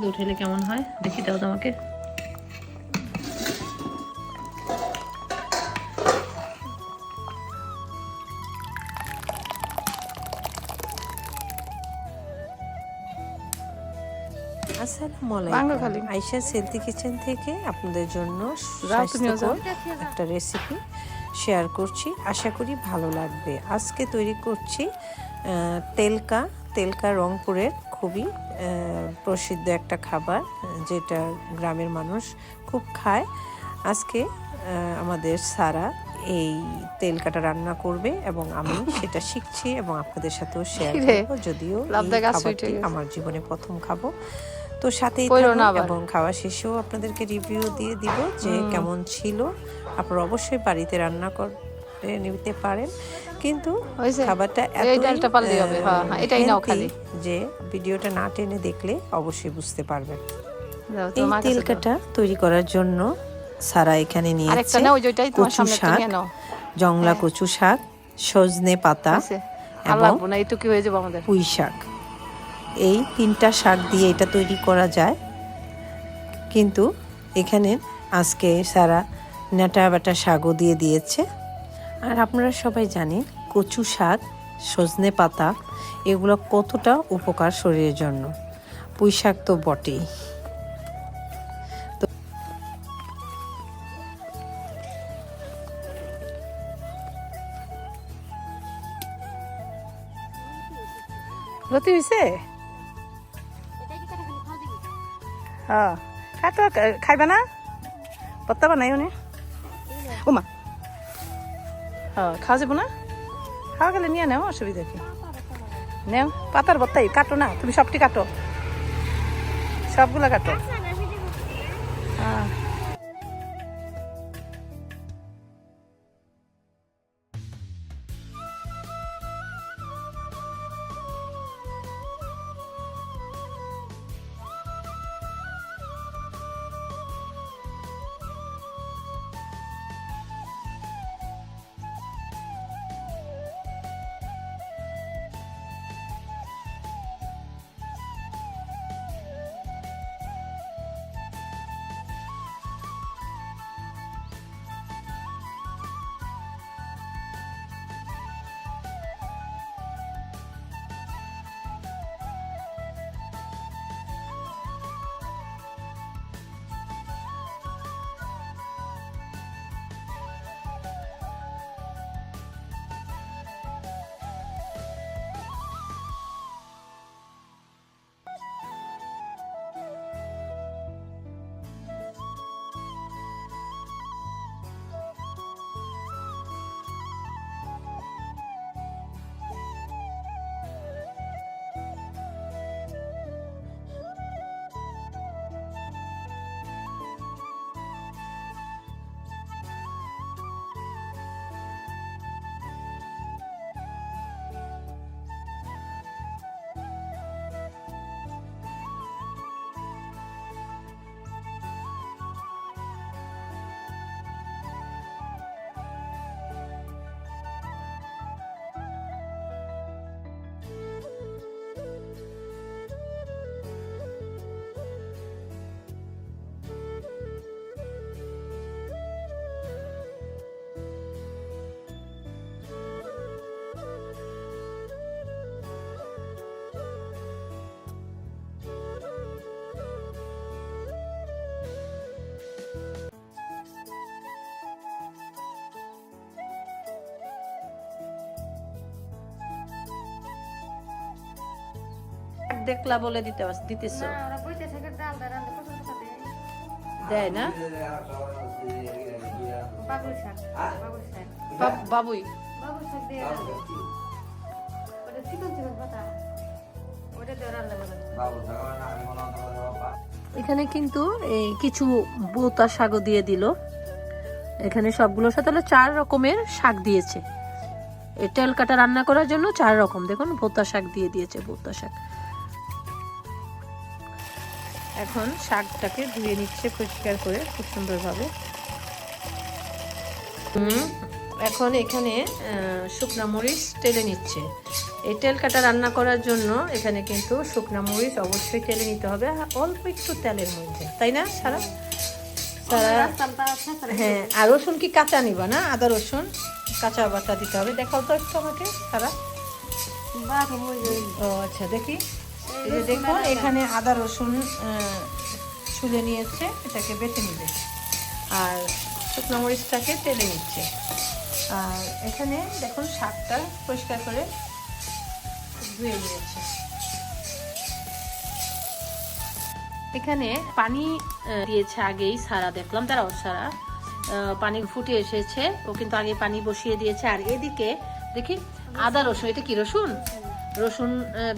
দিয়ে উঠাইলে কেমন হয়? দেখি দাও তো আমাকে আসসালামু আলাইকুম। আয়শা সেলতি কিচেন থেকে আপনাদের জন্য। স্বাস্থ্যকর একটা রেসিপি শেয়ার করছি। আশা করি ভালো লাগবে। আজকে তৈরি করছি আহ, তেলকা তেলকা রংপুরের খুবই প্রসিদ্ধ একটা খাবার যেটা গ্রামের মানুষ খুব খায় আজকে আমাদের সারা এই তেলকাটা রান্না করবে এবং আমি সেটা শিখছি এবং আপনাদের সাথেও শেয়ার কিরে? করব যদিও। আমার জীবনে প্রথম খাব তো সাথেই। এবং খাওয়া শেষেও আপনাদেরকে রিভিউ দিয়ে দিব যে কেমন ছিল আপনারা অবশ্যই বাড়িতে রান্না করে নিতে পারেন। কিন্তু খাবারটা এই ডালটা পারলেই হবে, হ্যাঁ, হ্যাঁ, এটাই নাও খালি। যে ভিডিওটা না টেনে দেখলে অবশ্যই বুঝতে পারবেন। এই। তেলকাটা তৈরি করার জন্য সারা এখানে নিয়েছে কচু শাক জংলা কচু শাক সজনে পাতা এবং হয়ে পুঁই শাক। এই তিনটা শাক দিয়ে এটা তৈরি করা যায়। কিন্তু এখানে আজকে সারা নেটা বাটা শাকও দিয়ে দিয়েছে। আর আপনারা সবাই জানেন কচু শাক, সজনে পাতা, এগুলো কতটা উপকার শরীরের জন্য। পুঁই শাক তো বটেই। রতি হয়েছে হ্যাঁ। তো খাইবা না? পত্তা বানাই নে? ওমা হ্যাঁ খাওয়া যাব না? খাওয়া গেলে নিয়ে নেও, অসুবিধা কি? নেও, পাতার বত্তাই, কাটো না, তুমি সবটি কাটো। সবগুলো কাটো। হ্যাঁ দেখলা বলে দিতে দিতেছ। দেয় না? বাবুই এখানে কিন্তু এই কিছু বোতা শাকও দিয়ে দিল। এখানে সবগুলোর সাথে হলো চার রকমের শাক দিয়েছে। এই তেল কাটা রান্না করার জন্য চার রকম। দেখুন বোতা শাক দিয়ে দিয়েছে বোতা শাক। এখন শাকটাকে ধুয়ে নিচ্ছে পরিষ্কার করে খুব সুন্দরভাবে। হুম। এখন এখানে শুকনা মরিচ টেলে নিচ্ছে। এই তেল কাটা রান্না করার জন্য এখানে কিন্তু শুকনা মরিচ অবশ্যই তেলে নিতে হবে অল্প একটু তেলের মধ্যে তাই না সারা? সারা হ্যাঁ আর রসুন কি কাঁচা নিবা না আদা রসুন? কাঁচা বাটা দিতে হবে দেখাও তো একটু আমাকে সারা। ও আচ্ছা দেখি। এই এখানে আদা রসুন ছুলে নিয়েছে, এটাকে বেটে নিবে। আর শুকনো মরিচটাকে তেলে নিচ্ছে। আর এখানে দেখুন, শাকটা পরিষ্কার করে ধুয়ে নিয়েছে। এখানে পানি দিয়েছে আগেই সারা, দেখলাম তারাও সারা পানি ফুটে এসেছে, ও কিন্তু আগে পানি বসিয়ে দিয়েছে। আর এদিকে দেখি, আদা রসুন, এটা কি রসুন? রসুন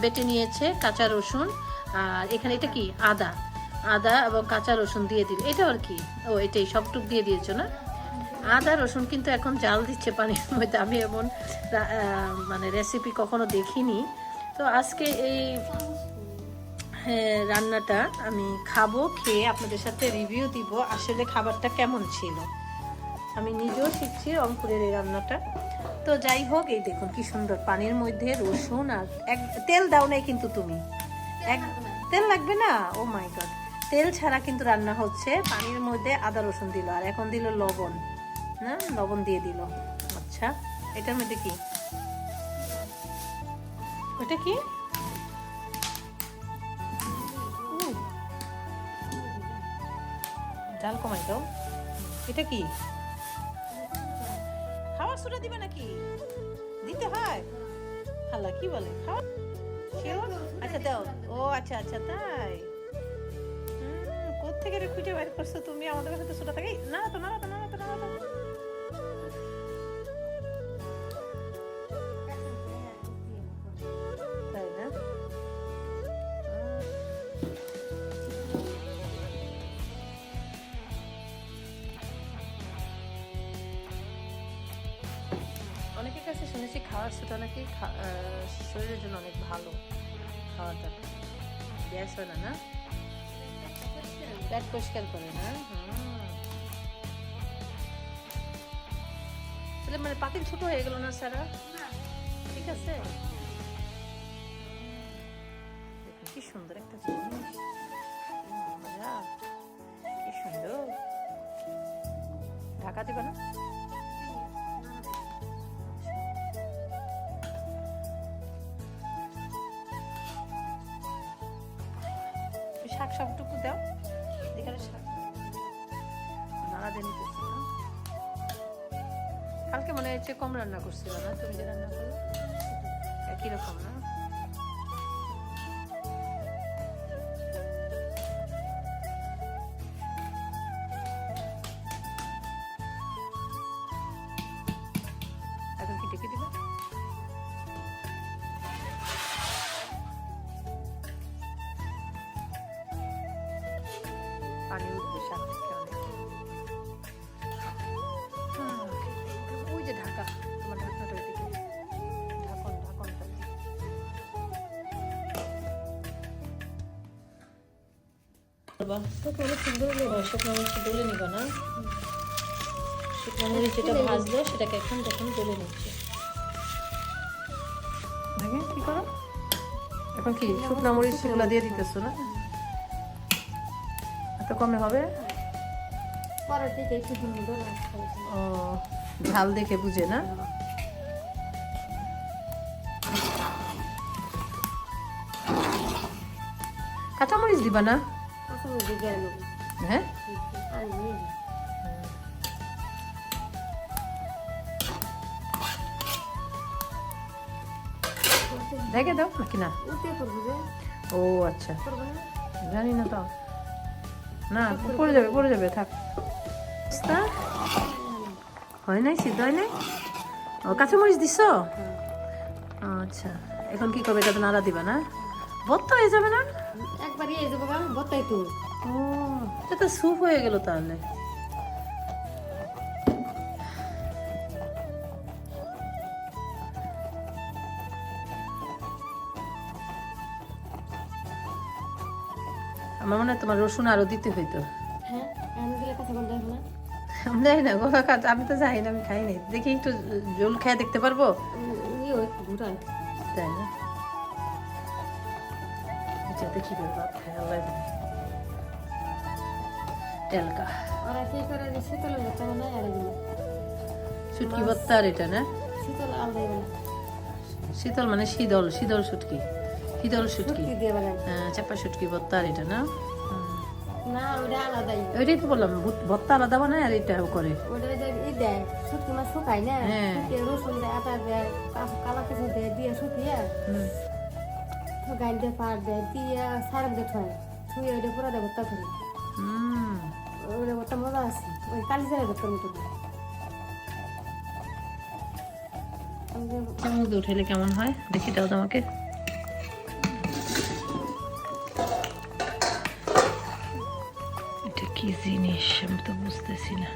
বেটে নিয়েছে, কাঁচা রসুন, আর এখানে এটা কি? আদা। আদা এবং কাঁচা রসুন দিয়ে দিল। এটা আর কি? ও, এটাই সবটুক দিয়ে দিয়েছ না? আদা, রসুন কিন্তু এখন জাল দিচ্ছে পানির মধ্যে। আমি এমন মানে রেসিপি কখনো দেখিনি। তো আজকে এই রান্নাটা আমি খাব, খেয়ে আপনাদের সাথে রিভিউ দিব। আসলে খাবারটা কেমন ছিল? আমি নিজেও শিখছি রংপুরের এই রান্নাটা। তো যাই হোক এই দেখুন কি সুন্দর। পানির মধ্যে রসুন আর এক তেল দাও নাই কিন্তু তুমি। এক তেল লাগবে না? ও মাই গড তেল ছাড়া কিন্তু রান্না হচ্ছে। পানির মধ্যে আদা রসুন দিল আর এখন দিল লবণ। না? লবণ দিয়ে দিল। আচ্ছা এটার মধ্যে কি? ওটা কি। ডাল কমাই দাও। এটা কি? খাওয়ার সোডা দিবে নাকি? দিতে হয়? হাল্লা, কি বলে? খাওয়া? আচ্ছা দাও। ও আচ্ছা আচ্ছা তাই। কোথেকে খুঁজে বের করছ তুমি? আমাদের কাছে তো সোডা থাকে না তো না তো না তো না তো খাওয়ার সেটা নাকি শরীরের জন্য অনেক ভালো খাওয়াটা। গ্যাস হয় না না? পেট পরিষ্কার করে, না। তাহলে মানে পাতিল ছোট হয়ে গেল না, সারা? ঠিক আছে? কি সুন্দর একটা জিনিস। কি সুন্দর। ঢাকা দিবা না? সবটুকু দাও। এখানে শাক নাড়া দিয়ে নিতেছি কালকে মনে হচ্ছে কম রান্না করছিল না? তুমি যে রান্না করো একই রকম, না? পানি উঠবে শাক থেকে অনেক আহ, ওই যে ঢাকা তোমার ঢাকনাটা ওইদিকে। ঢাকন ঢাকনটা শুকনো মরিচ ডলে নিবা না? শুকনো মরিচ যেটা ভাজলো সেটাকে এখন যখন ডলে নিচ্ছে। কি করো? এখন কি শুকনো মরিচ সেগুলো দিয়ে দিতেছো না? কমে হবে? ও ঝাল দেখে বুঝে না? কাঁচামরিচ দিবা না? হ্যাঁ? দেখে দাও নাকি না? ও আচ্ছা। জানি না তো। না পড়ে যাবে পড়ে যাবে থাক। হয় নাই সিদ্ধ হয় নাই? ও কাঁচামরিচ দিছ? আচ্ছা এখন কি করবে? এটা নাড়া দিবা না? বত্ত হয়ে যাবে না? একবারই এই যাব গা বতাই তো। ও এটা স্যুপ হয়ে গেল তাহলে। আমার মনে হয় তোমার রসুন আরও দিতে হইতো। হ্যাঁ আমি দিলে কাছে বন্ধ না। জানি গোলা খাত আমি তো যাই না আমি খাই নাই। দেখি একটু জল খেয়ে দেখতে পারব? তাই না? এটাতে কি করে ভাত খায় আল্লাহ জানে। তেলকা। আর কি করে যে শীতল বাচ্চা না আর এগুলো শুটকি ভর্তা এটা না? শীতল শীতল মানে শীতল শীতল শুটকি। শীতল শুটকি দিয়ে হ্যাঁ চাপা শুটকি ভর্তা আর এটা না? ওইটাই তো বললাম ভর্তা আলাদা বানায় আর করে। দেয় হ্যাঁ। দেয় দেয় কা- দেয় দিয়ে। দিয়ে দেয় দিয়ে দিয়ে দেয় মজা আছে। ওই কালি জায়গায় ভর্তার মতো আমি যে- কেমন উঠাইলে কেমন হয়? দেখি দাও তো কি জিনিস? আমি তো বুঝতেছি না।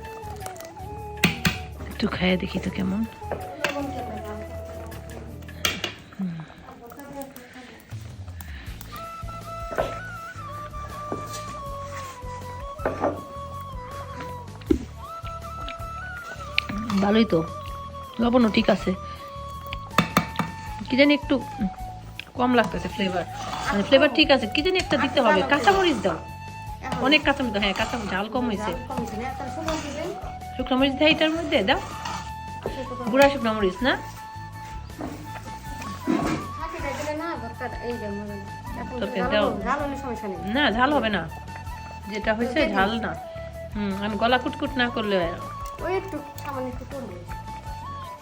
একটু খাইয়ে দেখি তো কেমন। ভালোই তো। লবণও ঠিক আছে। কি জানি একটু কম লাগতেছে ফ্লেভার মানে ফ্লেভার ঠিক আছে। কি জানি একটা দিতে হবে। কাঁচামরিচ দাও। অনেক কাঁচামরিচ দাও হ্যাঁ কাঁচামরিচ ঝাল কম হয়েছে। কমছে শুকনো মরিচ দেয় এটার মধ্যে দাও। গুঁড়া শুকনো মরিচ না? না না। ঝাল না হবে না। যেটা হয়েছে ঝাল না। হুম আমি গলা কুটকুট না করলে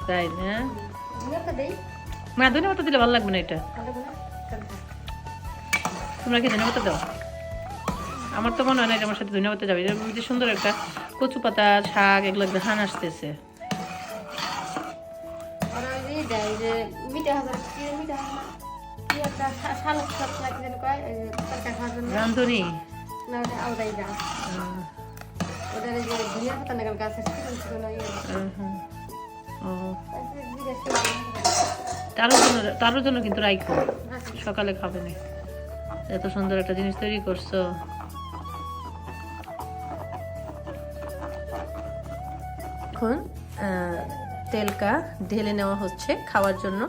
তাই না? মা ধনে পাতা দিলে ভালো লাগবে না এটা। তোমরা কি ধনে পাতা দাও? আমার তো মনে হয় না আমার সাথে ধনে পাতা যাবে। যে সুন্দর একটা কচু পাতা শাক এগুলো ধান আসতেছে। আর যে দেয় যে মিঠা হাজার কি মিঠা হাজার কি একটা শা- শালক সবসময় কি যেন কয় এই যে তরকারি খাওয়ার জন্য। রান্ধুনি না ওটা আলাদাই গাছ ওটার এই যে ধনিয়া পাতা নাগাল গাছ আছে চিকন চিকন ওই ও। তারপরে জিজ্ঞেস করে তারও জন্য তারও জন্য কিন্তু রাইখো। সকালে খাবে না। এত সুন্দর একটা জিনিস তৈরি করছ। এখন তেলকা ঢেলে নেওয়া হচ্ছে খাওয়ার জন্য।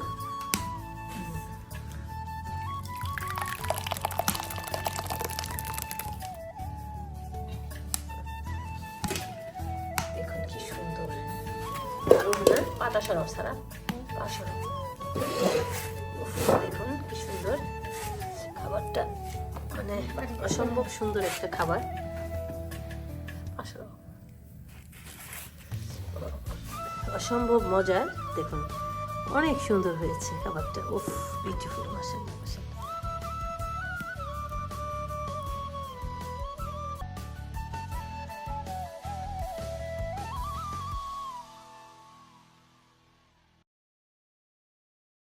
কি সুন্দর। আর পাতা সরাও সারা পা সরাও দেখুন কি সুন্দর। খাবারটা মানে অসম্ভব সুন্দর একটা খাবার। অসম্ভব মজার। দেখুন অনেক সুন্দর হয়েছে খাবারটা। উফ বিউটিফুল মাসাল্লাহ